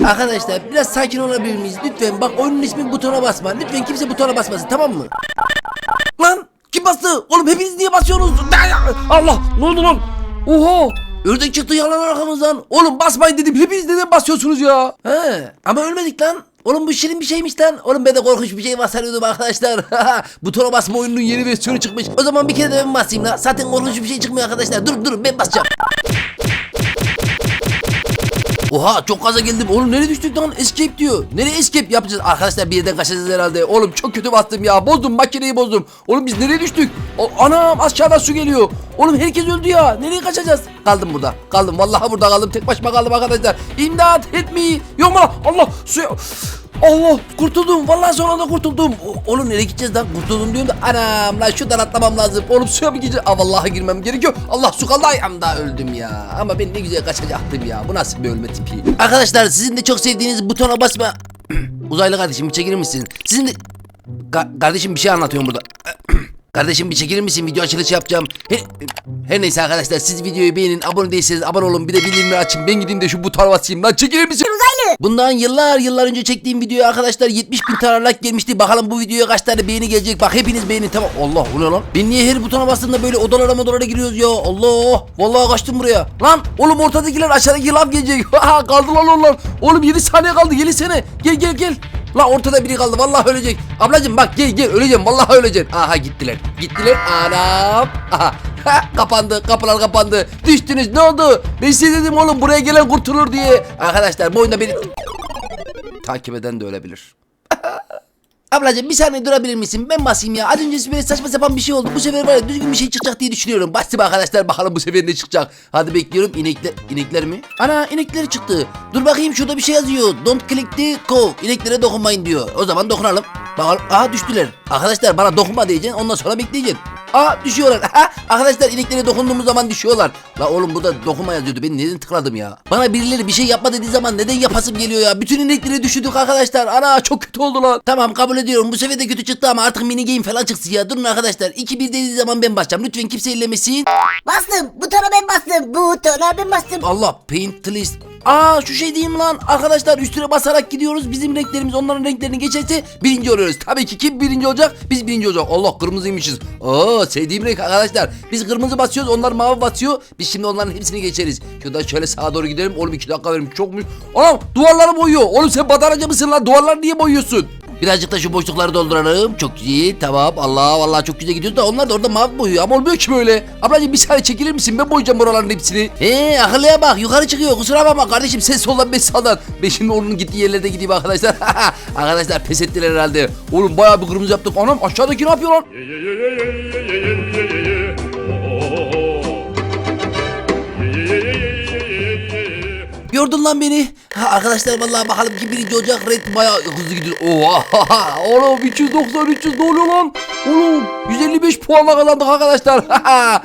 Arkadaşlar biraz sakin olabilir miyiz? Lütfen bak oyunun ismi butona basma. Lütfen kimse butona basmasın tamam mı? Lan kim bastı? Oğlum hepiniz niye basıyorsunuz? Allah ne oldu lan? Oha! Ördek çıktı yalan arkamızdan. Oğlum basmayın dedim. Hepiniz neden basıyorsunuz ya? He, ama ölmedik lan. Oğlum bu şirin bir şeymiş lan. Oğlum ben de korkunç bir şey basarıyordum arkadaşlar. Butona basma oyununun yeni versiyonu çıkmış. O zaman bir kere de ben basayım lan. Zaten korkunç bir şey çıkmıyor arkadaşlar. Dur dur ben basacağım. Oha çok gaza geldim. Oğlum nereye düştük lan? Escape diyor. Nereye escape yapacağız? Arkadaşlar bir yerden kaçacağız herhalde. Oğlum çok kötü bastım ya. Bozdum makineyi bozdum. Oğlum biz nereye düştük? O, anam aşağıdan su geliyor. Oğlum herkes öldü ya. Nereye kaçacağız? Kaldım burada. Kaldım. Vallahi burada kaldım. Tek başıma kaldım arkadaşlar. İmdat et me. Yok mu? Allah suya. Allah kurtuldum. Vallahi son anda kurtuldum. O- Oğlum nereye gideceğiz lan? Kurtuldum diyorum da anam lan şuradan atlamam lazım. Oğlum suya mı gideceğiz? Aa vallahi girmem gerekiyor. Allah su kaldı ayağımda öldüm ya. Ama ben ne güzel kaçacaktım ya. Bu nasıl bir ölme tipi? Arkadaşlar sizin de çok sevdiğiniz butona basma. Uzaylı kardeşim bir çekilir misin? Sizin de... Ka- kardeşim bir şey anlatıyorum burada. Kardeşim bir çekilir misin? Video açılışı yapacağım. Her, her neyse arkadaşlar siz videoyu beğenin. Abone değilseniz abone olun. Bir de bildirimleri açın. Ben gideyim de şu butona basayım lan. Çekilir misin? Bundan yıllar yıllar önce çektiğim videoya arkadaşlar 70 bin tane like gelmişti. Bakalım bu videoya kaç tane beğeni gelecek. Bak hepiniz beğenin tamam. Allah o ne lan? Ben niye her butona bastığımda böyle odalara odalara giriyoruz ya? Allah. Vallahi kaçtım buraya. Lan oğlum ortadakiler aşağıdaki lav gelecek. Kaldı lan onlar. Oğlum 7 saniye kaldı. Gelisene. Gel gel gel. La ortada biri kaldı vallahi ölecek. Ablacım bak gel gel öleceğim vallahi öleceksin. Aha gittiler. Gittiler anam. Aha. Ha, kapandı kapılar kapandı. Düştünüz ne oldu? Ben size dedim oğlum buraya gelen kurtulur diye. Arkadaşlar bu oyunda beni takip eden de ölebilir. Ablacığım bir saniye durabilir misin? Ben basayım ya. Az önce böyle saçma sapan bir şey oldu. Bu sefer var ya düzgün bir şey çıkacak diye düşünüyorum. Bastım arkadaşlar bakalım bu sefer ne çıkacak. Hadi bekliyorum. İnekler, inekler mi? Ana inekleri çıktı. Dur bakayım şurada bir şey yazıyor. Don't click the cove. İneklere dokunmayın diyor. O zaman dokunalım. Bakalım. Aha düştüler. Arkadaşlar bana dokunma diyeceksin. Ondan sonra bekleyeceksin. Aa düşüyorlar. Arkadaşlar ineklere dokunduğumuz zaman düşüyorlar. La oğlum burada dokunma yazıyordu. Ben neden tıkladım ya? Bana birileri bir şey yapma dediği zaman neden yapasım geliyor ya? Bütün inekleri düşürdük arkadaşlar. Ana çok kötü oldu lan. Tamam kabul ediyorum. Bu sefer de kötü çıktı ama artık mini game falan çıksın ya. Durun arkadaşlar. 2-1 dediği zaman ben başlayacağım. Lütfen kimse ellemesin. Bastım. Butona ben bastım. Butona ben bastım. Allah paint list. Aa şu şey diyeyim lan arkadaşlar üstüne basarak gidiyoruz bizim renklerimiz onların renklerini geçerse birinci oluyoruz. Tabii ki kim birinci olacak biz birinci olacak. Allah kırmızıymışız. Oo sevdiğim renk arkadaşlar. Biz kırmızı basıyoruz onlar mavi basıyor. Biz şimdi onların hepsini geçeriz. Şuradan şöyle sağa doğru gidelim. Oğlum iki dakika verim çokmuş. Anam duvarları boyuyor. Oğlum sen badaracı mısın lan duvarları niye boyuyorsun? Birazcık da şu boşlukları dolduralım. Çok iyi tamam. Allah vallahi çok güzel gidiyoruz da onlar da orada mavi boyuyor ama olmuyor ki böyle. Ablacığım bir saniye çekilir misin? Ben boyayacağım buraların hepsini. He akıllıya bak yukarı çıkıyor. Kusura bakma kardeşim sen soldan ben sağdan. Ben şimdi onun gittiği yerlerde gideyim arkadaşlar. arkadaşlar pes ettiler herhalde. Oğlum bayağı bir kırmızı yaptık. Anam aşağıdaki ne yapıyor lan? Yordun lan beni. Ha, arkadaşlar vallahi bakalım kim birinci olacak. Red bayağı hızlı gidiyor. Oha. Oğlum 390 300 ne oluyor lan? Oğlum 155 puanla kazandık arkadaşlar.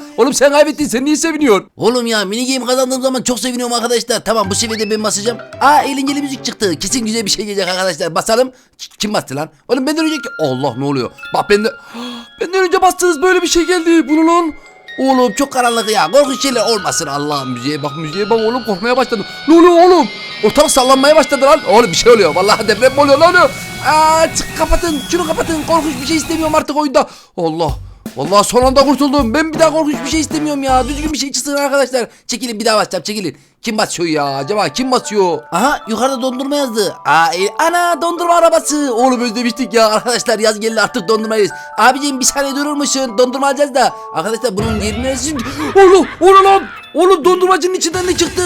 Oğlum sen kaybettin. Sen niye seviniyorsun? Oğlum ya mini game kazandığım zaman çok seviniyorum arkadaşlar. Tamam bu seviyede ben basacağım. Aa eğlenceli müzik çıktı. Kesin güzel bir şey gelecek arkadaşlar. Basalım. Kim bastı lan? Oğlum benden önce Allah ne oluyor? Bak bende benden önce bastınız böyle bir şey geldi. Bunu lan. Oğlum çok karanlık ya. Korkunç şeyler olmasın Allah'ım müziğe bak müziğe bak oğlum korkmaya başladım. Ne oğlum? Ortalık sallanmaya başladı lan. Oğlum bir şey oluyor. Vallahi deprem oluyor? Oluyor? Aa, çık kapatın. Şunu kapatın. Korkunç bir şey istemiyorum artık oyunda. Allah. Vallahi son anda kurtuldum. Ben bir daha korkunç bir şey istemiyorum ya. Düzgün bir şey çıksın arkadaşlar. Çekilin bir daha basacağım çekilin. Kim basıyor ya? Acaba kim basıyor? Aha yukarıda dondurma yazdı. Aa, e, ana dondurma arabası. Oğlum özlemiştik ya arkadaşlar yaz geldi artık dondurmayız. Abiciğim bir saniye durur musun? Dondurma alacağız da. Arkadaşlar bunun yeri neresi? Oğlum o ne lan? Oğlum dondurmacının içinden ne çıktı?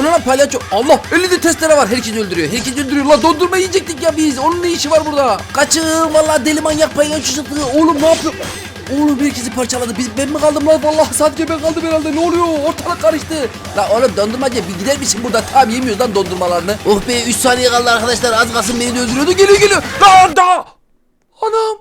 O ne lan palyaço? Allah elinde testere var. Herkes öldürüyor. Herkes öldürüyor. La dondurma yiyecektik ya biz. Onun ne işi var burada? Kaçın vallahi deli manyak palyaço çıktı. Oğlum ne yapıyor? Oğlum herkesi parçaladı. Biz, ben mi kaldım lan? Vallahi sadece ben kaldım herhalde. Ne oluyor? Ortalık karıştı. La oğlum dondurmacı bir gider misin buradan? Tamam yemiyoruz lan dondurmalarını. Oh be 3 saniye kaldı arkadaşlar. Az kalsın beni de öldürüyordu. Geliyor geliyor. Lan da. Anam.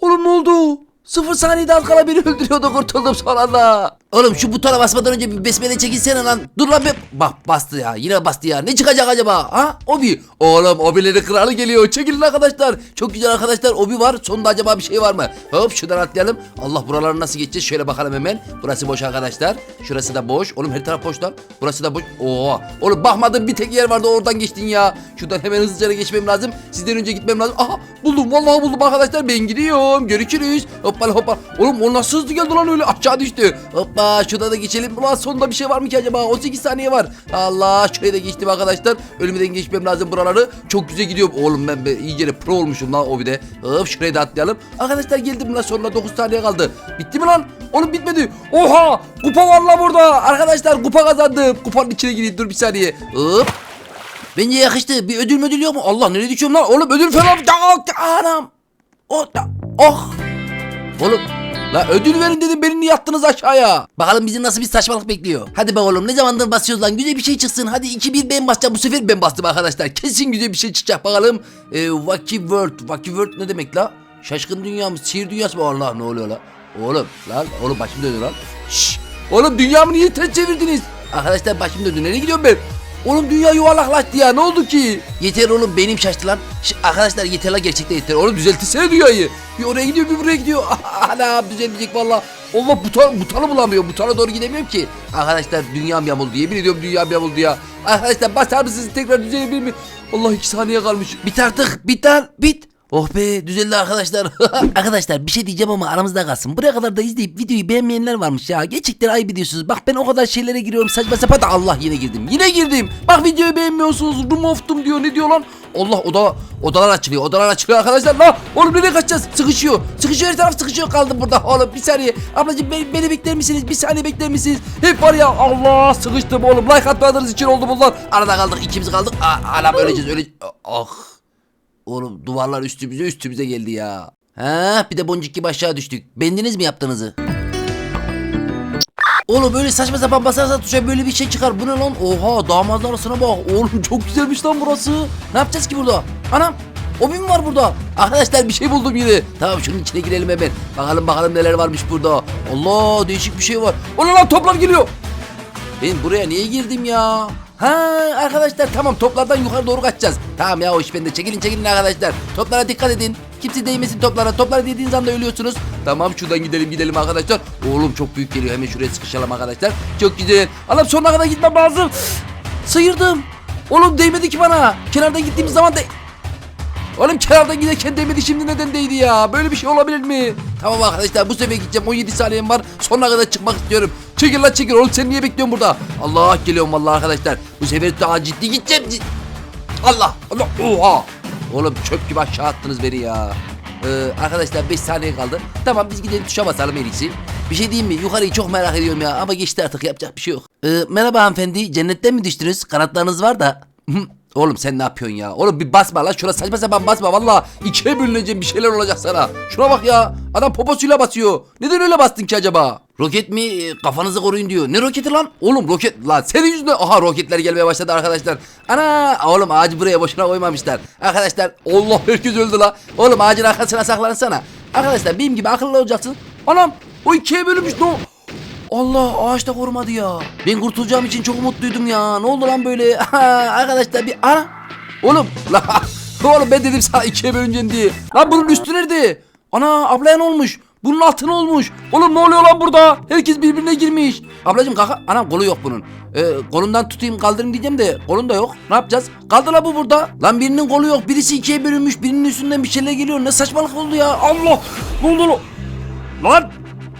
Oğlum ne oldu? Sıfır saniyede az kala beni öldürüyordu kurtuldum son anda. Oğlum şu butona basmadan önce bir besmele çekilsene lan. Dur lan be. Bak bastı ya. Yine bastı ya. Ne çıkacak acaba? Ha? Obi. Oğlum Obi'leri kralı geliyor. Çekilin arkadaşlar. Çok güzel arkadaşlar. Obi var. Sonunda acaba bir şey var mı? Hop şuradan atlayalım. Allah buraları nasıl geçeceğiz? Şöyle bakalım hemen. Burası boş arkadaşlar. Şurası da boş. Oğlum her taraf boş lan. Burası da boş. Oo. Oğlum bakmadım bir tek yer vardı oradan geçtin ya. Şuradan hemen hızlıca geçmem lazım. Sizden önce gitmem lazım. Aha buldum. Vallahi buldum arkadaşlar. Ben gidiyorum. Görüşürüz. Hoppala hoppa. Oğlum o nasıl hızlı geldi lan öyle aşağı düştü. Hoppa şurada da geçelim. Ulan sonunda bir şey var mı ki acaba? 18 saniye var. Allah şuraya da geçtim arkadaşlar. Ölmeden geçmem lazım buraları. Çok güzel gidiyorum. Oğlum ben be, iyice pro olmuşum lan o bir de. Hop şuraya da atlayalım. Arkadaşlar geldim lan sonuna 9 saniye kaldı. Bitti mi lan? Oğlum bitmedi. Oha! Kupa var lan burada. Arkadaşlar kupa kazandım. Kupanın içine gireyim dur bir saniye. Hop. Bence yakıştı. Bir ödül müdül yok mu? Allah nereye düşüyorum lan? Oğlum ödül falan. Anam. O, oh. Oğlum La ödül verin dedim beni niye attınız aşağıya? Bakalım bizi nasıl bir saçmalık bekliyor. Hadi be oğlum ne zamandır basıyoruz lan güzel bir şey çıksın. Hadi 2-1 ben basacağım bu sefer ben bastım arkadaşlar. Kesin güzel bir şey çıkacak bakalım. Ee, Wacky World. Wacky World ne demek la? Şaşkın dünya mı? Sihir dünyası mı? Allah ne oluyor la? Oğlum lan oğlum başım dönüyor lan. Şşş. Oğlum dünyamı niye ters çevirdiniz? Arkadaşlar başım döndü. Nereye gidiyorum ben? Oğlum dünya yuvarlaklaştı ya ne oldu ki? Yeter oğlum benim şaştı lan. Ş- arkadaşlar yeter la gerçekten yeter. Oğlum düzeltsene dünyayı. Bir oraya gidiyor bir buraya gidiyor. Ana düzelecek valla. Allah buton, butonu bulamıyor. Butona doğru gidemiyorum ki. Arkadaşlar dünyam yamuldu. Yemin ediyorum dünyam yamuldu ya. Arkadaşlar basar mısınız tekrar düzelebilir mi? Allah iki saniye kalmış. Bit artık. Bit lan. Bit. Oh be düzeldi arkadaşlar. arkadaşlar bir şey diyeceğim ama aramızda kalsın. Buraya kadar da izleyip videoyu beğenmeyenler varmış ya. Gerçekten ayıp ediyorsunuz. Bak ben o kadar şeylere giriyorum saçma sapan da Allah yine girdim. Yine girdim. Bak videoyu beğenmiyorsunuz. Room of'tum diyor. Ne diyor lan? Allah oda odalar açılıyor. Odalar açılıyor arkadaşlar. La oğlum nereye kaçacağız? Sıkışıyor. Sıkışıyor her taraf sıkışıyor kaldım burada. Oğlum bir saniye. Ablacığım beni, beni bekler misiniz? Bir saniye bekler misiniz? Hep var ya Allah sıkıştım oğlum. Like atmadığınız için oldu bunlar. Arada kaldık ikimiz kaldık. Aa, anam öleceğiz öleceğiz. Ah. Oğlum duvarlar üstümüze üstümüze geldi ya. Ha bir de boncuk gibi aşağı düştük. Bendiniz mi yaptığınızı? Oğlum böyle saçma sapan basarsan tuşa böyle bir şey çıkar. Bu ne lan? Oha damadın arasına bak. Oğlum çok güzelmiş lan burası. Ne yapacağız ki burada? Anam o mi var burada? Arkadaşlar bir şey buldum yine. Tamam şunun içine girelim hemen. Bakalım bakalım neler varmış burada. Allah değişik bir şey var. Ulan lan toplar geliyor. Ben buraya niye girdim ya? Ha arkadaşlar tamam toplardan yukarı doğru kaçacağız. Tamam ya o iş bende. Çekilin çekilin arkadaşlar. Toplara dikkat edin. Kimse değmesin toplara. Toplara dediğiniz anda ölüyorsunuz. Tamam şuradan gidelim gidelim arkadaşlar. Oğlum çok büyük geliyor. Hemen şuraya sıkışalım arkadaşlar. Çok güzel. Allah'ım sonuna kadar gitmem lazım. Sıyırdım. Oğlum değmedi ki bana. Kenardan gittiğimiz zaman da... Oğlum kenardan giderken değmedi şimdi neden değdi ya? Böyle bir şey olabilir mi? Tamam arkadaşlar bu sefer gideceğim 17 saniyem var. Sonuna kadar çıkmak istiyorum. Çekil lan çekil oğlum sen niye bekliyorsun burada? Allah geliyorum vallahi arkadaşlar. Bu sefer daha ciddi gideceğim. Allah Allah oha. Oğlum çöp gibi aşağı attınız beni ya. Ee, arkadaşlar 5 saniye kaldı. Tamam biz gidelim tuşa basalım en iyisi. Bir şey diyeyim mi? Yukarıyı çok merak ediyorum ya ama geçti artık yapacak bir şey yok. Ee, merhaba hanımefendi cennetten mi düştünüz? Kanatlarınız var da. Oğlum sen ne yapıyorsun ya? Oğlum bir basma lan şuna saçma sapan basma valla ikiye bölüneceğim bir şeyler olacak sana. Şuna bak ya adam poposuyla basıyor. Neden öyle bastın ki acaba? Roket mi kafanızı koruyun diyor. Ne roketi lan? Oğlum roket lan senin yüzünden aha roketler gelmeye başladı arkadaşlar. Ana oğlum ağacı buraya boşuna koymamışlar. Arkadaşlar Allah herkes öldü la. Oğlum ağacın arkasına saklansana. Arkadaşlar benim gibi akıllı olacaksın. Anam o ikiye bölünmüş ne o? Allah ağaçta korumadı ya. Ben kurtulacağım için çok mutluydum ya. Ne oldu lan böyle? Arkadaşlar bir ana. Oğlum la oğlum ben dedim sana ikiye bölüneceksin diye. Lan bunun üstü nerede? Ana ablaya ne olmuş? Bunun altı ne olmuş? Oğlum ne oluyor lan burada? Herkes birbirine girmiş. Ablacım kaka. Anam kolu yok bunun. Ee, kolundan tutayım kaldırayım diyeceğim de kolun da yok. Ne yapacağız? Kaldı la bu burada. Lan birinin kolu yok. Birisi ikiye bölünmüş. Birinin üstünden bir şeyler geliyor. Ne saçmalık oldu ya. Allah. Ne oldu lan? Lan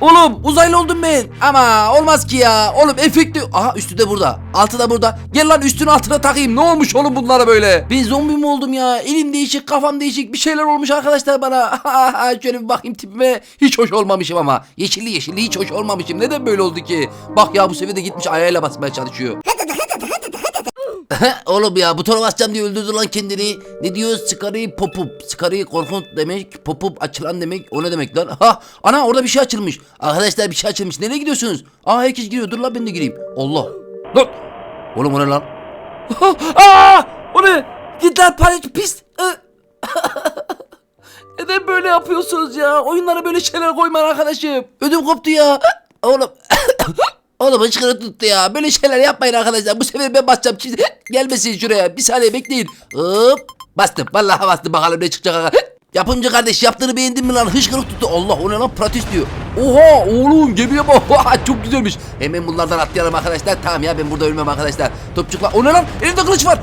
Oğlum uzaylı oldum ben. Ama olmaz ki ya. Oğlum efekti. Aha üstü de burada. Altı da burada. Gel lan üstünü altına takayım. Ne olmuş oğlum bunlara böyle? Ben zombi mi oldum ya? Elim değişik, kafam değişik. Bir şeyler olmuş arkadaşlar bana. Şöyle bir bakayım tipime. Hiç hoş olmamışım ama. Yeşilli yeşilli hiç hoş olmamışım. Neden böyle oldu ki? Bak ya bu sefer de gitmiş ayağıyla basmaya çalışıyor. Oğlum ya butona basacağım diye öldürdü lan kendini. Ne diyor? Sıkarıyı popup. Sıkarıyı korkunç demek. Popup açılan demek. O ne demek lan? Ha ana orada bir şey açılmış. Arkadaşlar bir şey açılmış. Nereye gidiyorsunuz? Aa herkes giriyor. Dur lan ben de gireyim. Allah. Lan. Oğlum o ne lan? Aa! O ne? Git lan panik pis. Neden böyle yapıyorsunuz ya? Oyunlara böyle şeyler koymayın arkadaşım. Ödüm koptu ya. Oğlum. Oğlum hıçkırık tuttu ya. Böyle şeyler yapmayın arkadaşlar. Bu sefer ben basacağım. Kimse gelmesin şuraya. Bir saniye bekleyin. Hop. Bastım. Vallahi bastım. Bakalım ne çıkacak. Yapımcı kardeş yaptığını beğendin mi lan? Hıçkırık tuttu. Allah o ne lan? Pratis diyor. Oha oğlum gemiye bak. Çok güzelmiş. Hemen bunlardan atlayalım arkadaşlar. Tamam ya ben burada ölmem arkadaşlar. Topçuklar. O ne lan? Elimde kılıç var.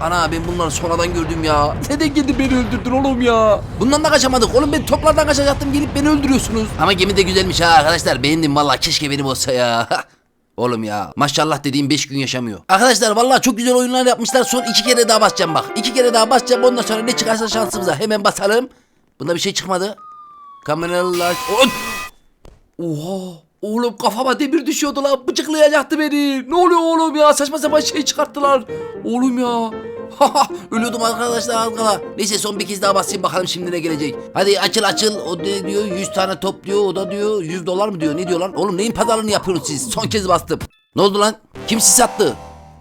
Ana ben bunları sonradan gördüm ya. Neden geldi beni öldürdün oğlum ya? Bundan da kaçamadık. Oğlum ben toplardan kaçacaktım gelip beni öldürüyorsunuz. Ama gemi de güzelmiş ha arkadaşlar. Beğendim vallahi keşke benim olsa ya. Oğlum ya maşallah dediğim 5 gün yaşamıyor. Arkadaşlar vallahi çok güzel oyunlar yapmışlar. Son iki kere daha basacağım bak. iki kere daha basacağım ondan sonra ne çıkarsa şansımıza. Hemen basalım. Bunda bir şey çıkmadı. Kameralar... Oha! Oğlum kafama demir düşüyordu lan. Bıçıklayacaktı beni. Ne oluyor oğlum ya? Saçma sapan şey çıkarttılar. Oğlum ya. Ölüyordum arkadaşlar az. Neyse son bir kez daha basayım bakalım şimdi ne gelecek. Hadi açıl açıl. O diyor? 100 tane top diyor. O da diyor 100 dolar mı diyor? Ne diyor lan? Oğlum neyin pazarlığını yapıyorsunuz siz? Son kez bastım. Ne oldu lan? Kim sizi sattı?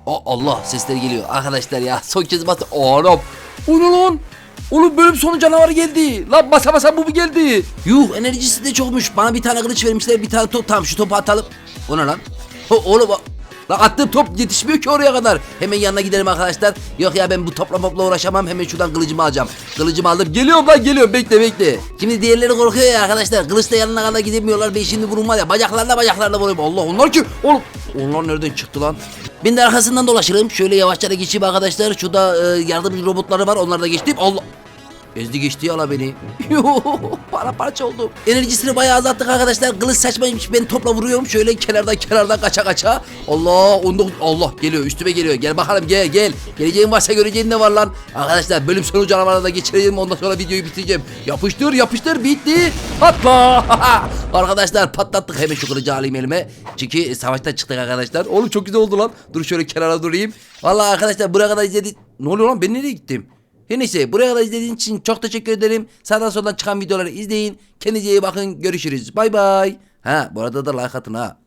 O Allah sesler geliyor. Arkadaşlar ya son kez bastım. Anam. O ne lan? Oğlum bölüm sonu canavarı geldi. Lan basa basa bu mu geldi? Yuh enerjisi de çokmuş. Bana bir tane kılıç vermişler bir tane top. Tamam şu topu atalım. O ne lan? O, oğlum Lan attığım top yetişmiyor ki oraya kadar. Hemen yanına gidelim arkadaşlar. Yok ya ben bu topla topla uğraşamam. Hemen şuradan kılıcımı alacağım. Kılıcımı aldım. Geliyorum lan geliyorum. Bekle bekle. Şimdi diğerleri korkuyor ya arkadaşlar. Kılıçla yanına kadar gidemiyorlar. Ben şimdi vurun var ya. Bacaklarla bacaklarla vuruyorum. Allah onlar ki. Oğlum. Onlar nereden çıktı lan? Ben de arkasından dolaşırım. Şöyle yavaşça da geçeyim arkadaşlar. Şurada e, yardımcı robotları var. Onları da geçtim. Allah. Ezdi geçti yala beni. para parça oldum. Enerjisini bayağı azalttık arkadaşlar. Kılıç saçmaymış. Ben topla vuruyorum. Şöyle kenardan kenardan kaça kaça. Allah 19 Allah geliyor üstüme geliyor. Gel bakalım gel gel. Geleceğin varsa göreceğin ne var lan. Arkadaşlar bölüm sonu canavarına da geçireyim. Ondan sonra videoyu bitireceğim. Yapıştır yapıştır bitti. Patla. arkadaşlar patlattık. Hemen şu kılıcı alayım elime. Çünkü savaştan çıktık arkadaşlar. Oğlum çok güzel oldu lan. Dur şöyle kenara durayım. Vallahi arkadaşlar buraya kadar izledik. Ne oluyor lan ben nereye gittim? Her buraya kadar izlediğiniz için çok teşekkür ederim. Sağdan soldan çıkan videoları izleyin. Kendinize iyi bakın. Görüşürüz. Bay bay. Ha bu arada da like atın ha.